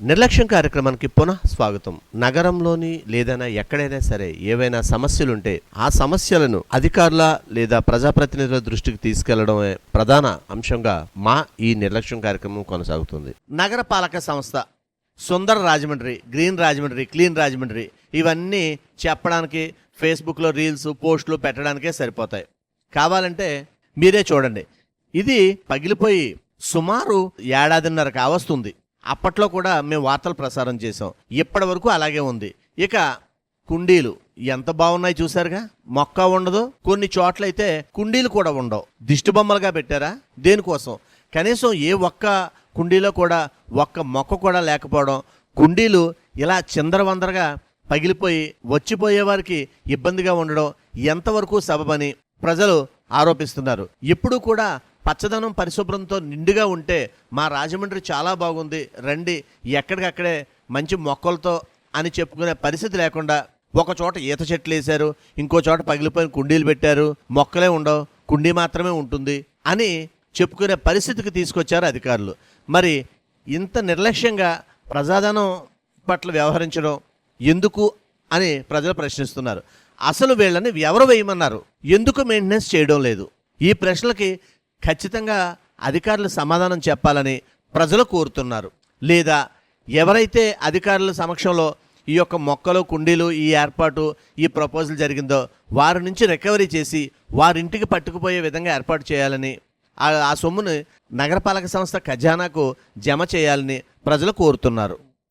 నిర్లక్ష్యం కార్యక్రమానికి పునః స్వాగతం. నగరంలోని లేదైనా ఎక్కడైనా సరే ఏవైనా సమస్యలుంటే ఆ సమస్యలను అధికారుల లేదా ప్రజాప్రతినిధుల దృష్టికి తీసుకెళ్ళడమే ప్రధాన అంశంగా మా ఈ నిర్లక్ష్యం కార్యక్రమం కొనసాగుతుంది. నగర పాలక సంస్థ సుందర రాజమండ్రి గ్రీన్ రాజమండ్రి క్లీన్ రాజమండ్రి ఇవన్నీ చెప్పడానికి ఫేస్బుక్లో రీల్స్ పోస్టులు పెట్టడానికే సరిపోతాయి. కావాలంటే మీరే చూడండి. ఇది పగిలిపోయి సుమారు ఏడాదిన్నర కావస్తుంది అప్పట్లో కూడా మేము వార్తలు ప్రసారం చేసాం ఇప్పటి వరకు అలాగే ఉంది. ఇక కుండీలు ఎంత బాగున్నాయి చూసారుగా మొక్క ఉండదు. కొన్ని చోట్లయితే కుండీలు కూడా ఉండవు. దిష్టి బొమ్మలుగా పెట్టారా? దేనికోసం? కనీసం ఏ ఒక్క కుండీలో కూడా ఒక్క మొక్క కూడా లేకపోవడం కుండీలు ఇలా చిందరవందరగా పగిలిపోయి వచ్చిపోయే వారికి ఇబ్బందిగా ఉండడం ఎంతవరకు సబబని ప్రజలు ఆరోపిస్తున్నారు. ఎప్పుడూ కూడా పచ్చదనం పరిశుభ్రంతో నిండుగా ఉంటే మా రాజమండ్రి చాలా బాగుంది. రండి ఎక్కడికక్కడే మంచి మొక్కలతో అని చెప్పుకునే పరిస్థితి లేకుండా ఒక చోట ఈత చెట్లు వేశారు ఇంకో చోట పగిలిపోయిన కుండీలు పెట్టారు మొక్కలే ఉండవు కుండీ మాత్రమే ఉంటుంది అని చెప్పుకునే పరిస్థితికి తీసుకొచ్చారు అధికారులు. మరి ఇంత నిర్లక్ష్యంగా ప్రజాధనం పట్ల వ్యవహరించడం ఎందుకు అని ప్రజలు ప్రశ్నిస్తున్నారు. అసలు వీళ్ళని ఎవరు వేయమన్నారు? ఎందుకు మెయింటెనెన్స్ చేయడం లేదు? ఈ ప్రశ్నలకి ఖచ్చితంగా అధికారులు సమాధానం చెప్పాలని ప్రజలు కోరుతున్నారు. లేదా ఎవరైతే అధికారుల సమక్షంలో ఈ యొక్క మొక్కలు కుండీలు ఈ ఏర్పాటు ఈ ప్రపోజల్ జరిగిందో వారి నుంచి రికవరీ చేసి వారింటికి పట్టుకుపోయే విధంగా ఏర్పాటు చేయాలని ఆ సొమ్మును సొమ్ముని నగరపాలక సంస్థ ఖజానాకు జమ చేయాలని ప్రజలు కోరుతున్నారు.